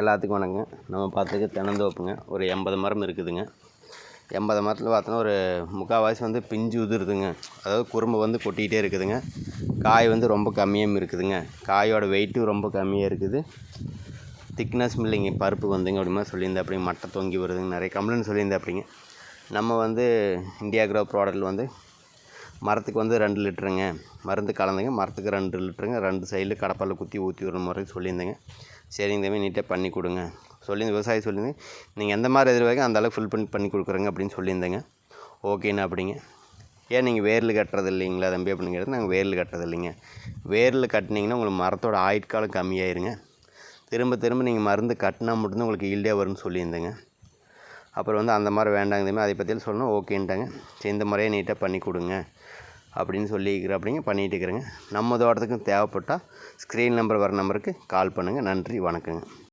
எல்லாத்துக்கும் வணங்க. நம்ம பார்த்துக்க தென்னந்தோப்புங்க ஒரு எண்பது மரம் இருக்குதுங்க. எண்பது மரத்தில் பார்த்தோன்னா ஒரு முக்கால்வாசி வந்து பிஞ்சு உதிருதுங்க. அதாவது குறும்பு வந்து கொட்டிக்கிட்டே இருக்குதுங்க. காய் வந்து ரொம்ப கம்மியாகவும் இருக்குதுங்க. காயோட வெயிட்டும் ரொம்ப கம்மியாக இருக்குது. திக்னஸ் இல்லைங்க பருப்பு வந்துங்க அப்படிமா சொல்லியிருந்தேன் அப்படிங்க மட்டை தொங்கி வருதுங்க நிறைய கம்ப்ளைண்ட் சொல்லியிருந்தேன் அப்படிங்க நம்ம வந்து இந்தியா க்ரோ ப்ராடக்ட்டில் வந்து மரத்துக்கு வந்து ரெண்டு லிட்டருங்க. மருந்து கலந்துங்க மரத்துக்கு ரெண்டு லிட்டருங்க. ரெண்டு சைடில் கடப்பால் குத்தி ஊற்றி விடுற முறை சொல்லியிருந்தேங்க. சரிங்க தம்பி நீட்டாக பண்ணி கொடுங்க. சொல்லி விவசாயி சொல்லியிருந்தேங்க நீங்கள் எந்த மாதிரி எதிர்பார்க்க அந்த அளவுக்கு ஃபில் பண்ணி பண்ணி கொடுக்குறேங்க அப்படின்னு சொல்லியிருந்தேங்க. ஓகேண்ணா அப்படிங்க. ஏன் நீங்கள் வேரில் கட்டுறது இல்லைங்களா தம்பி அப்படின்னு நாங்கள் வேரில் கட்டுறது இல்லைங்க. வேரில் கட்டினீங்கன்னா உங்களுக்கு மரத்தோட ஆயுட்காலம் கம்மியாயிருங்க. திரும்ப திரும்ப நீங்கள் மருந்து கட்டினா மட்டும்தான் உங்களுக்கு ஈல்டே வரும்னு சொல்லியிருந்தேங்க. அப்புறம் வந்து அந்த மாதிரி வேண்டாங்க இதுமாதிரி அதை பற்றியும் சொல்லணும். ஓகேன்ட்டாங்க. சரி இந்த முறையே நீட்டாக பண்ணி கொடுங்க. அப்படின்னு சொல்லிக்கிறேன் அப்படிங்க பண்ணிகிட்டு இருக்கிறேங்க. நம்ம தோட்டத்துக்கும் தேவைப்பட்டால் ஸ்க்ரீன் நம்பர் வர நம்பருக்கு கால் பண்ணுங்கள் நன்றி வணக்கங்க.